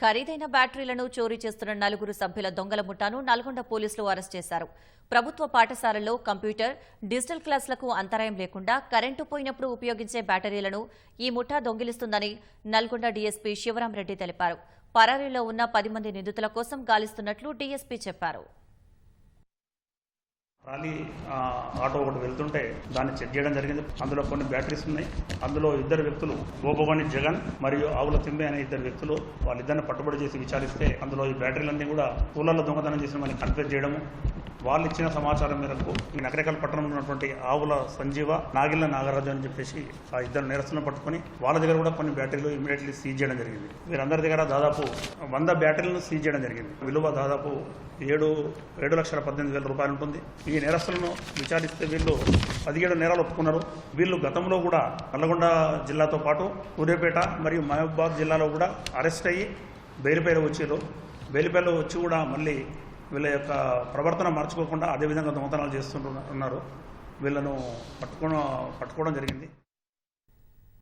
ఖరీదైన బ్యాటరీలను చోరీ చేస్తున్న నలుగురు సభ్యుల దొంగల ముఠాను నల్గొండ పోలీసులు అరెస్ట్ చేశారు. ప్రభుత్వ పాఠశాలల్లో కంప్యూటర్ డిజిటల్ క్లాసులకు అంతరాయం లేకుండా కరెంటు పోయినప్పుడు ఉపయోగించే బ్యాటరీలను ఈ ముఠా దొంగిలిస్తుందని నల్గొండ డీఎస్పీ శివరాంరెడ్డి తెలిపారు. పరారీలో ఉన్న పది మంది నిందితుల కోసం గాలిస్తున్నట్లు డీఎస్పీ చెప్పారు. ట్రాలీ ఆటో ఒకటి వెళ్తుంటే దాన్ని చెక్ చేయడం జరిగింది. అందులో కొన్ని బ్యాటరీస్ ఉన్నాయి. అందులో ఇద్దరు వ్యక్తులు గోపవాణి జగన్ మరియు ఆవుల తిమ్మె అనే ఇద్దరు వ్యక్తులు వాళ్ళిద్దరిని పట్టుబడి చేసి విచారిస్తే అందులో ఈ బ్యాటరీలన్నీ కూడా కూలర్ల దొంగతనం చేసిన మనకి కన్ఫ్యూజ్ చేయడము వాళ్ళు ఇచ్చిన సమాచారం మేరకు ఈ నకరేకల్ పట్టణంలో ఉన్నటువంటి ఆవుల సంజీవ నాగిల్ల నాగరాజు అని చెప్పేసి ఆ ఇద్దరు నిరసన పట్టుకొని వాళ్ళ దగ్గర కూడా కొన్ని బ్యాటరీలు ఇమీడియట్లీ సీజ్ చేయడం జరిగింది. వీరందరి దగ్గర దాదాపు వంద బ్యాటరీలను సీజ్ చేయడం జరిగింది. విలువ దాదాపు ఏడు ఏడు లక్షల పద్దెనిమిది వేల రూపాయలు ఉంటుంది. ఈ నేరస్తులను విచారిస్తే వీళ్ళు పదిహేడు నేరాలు ఒప్పుకున్నారు. వీళ్ళు గతంలో కూడా నల్లగొండ జిల్లాతో పాటు సూర్యాపేట మరియు మహబూబాద్ జిల్లాలో కూడా అరెస్ట్ అయ్యి బెయిల్పైన వచ్చారు. బెయిల్పైలో వచ్చి కూడా మళ్ళీ వీళ్ళ యొక్క ప్రవర్తన మార్చుకోకుండా అదే విధంగా దొంగతనాలు చేస్తుంటున్నారు వీళ్ళను పట్టుకోవడం పట్టుకోవడం జరిగింది.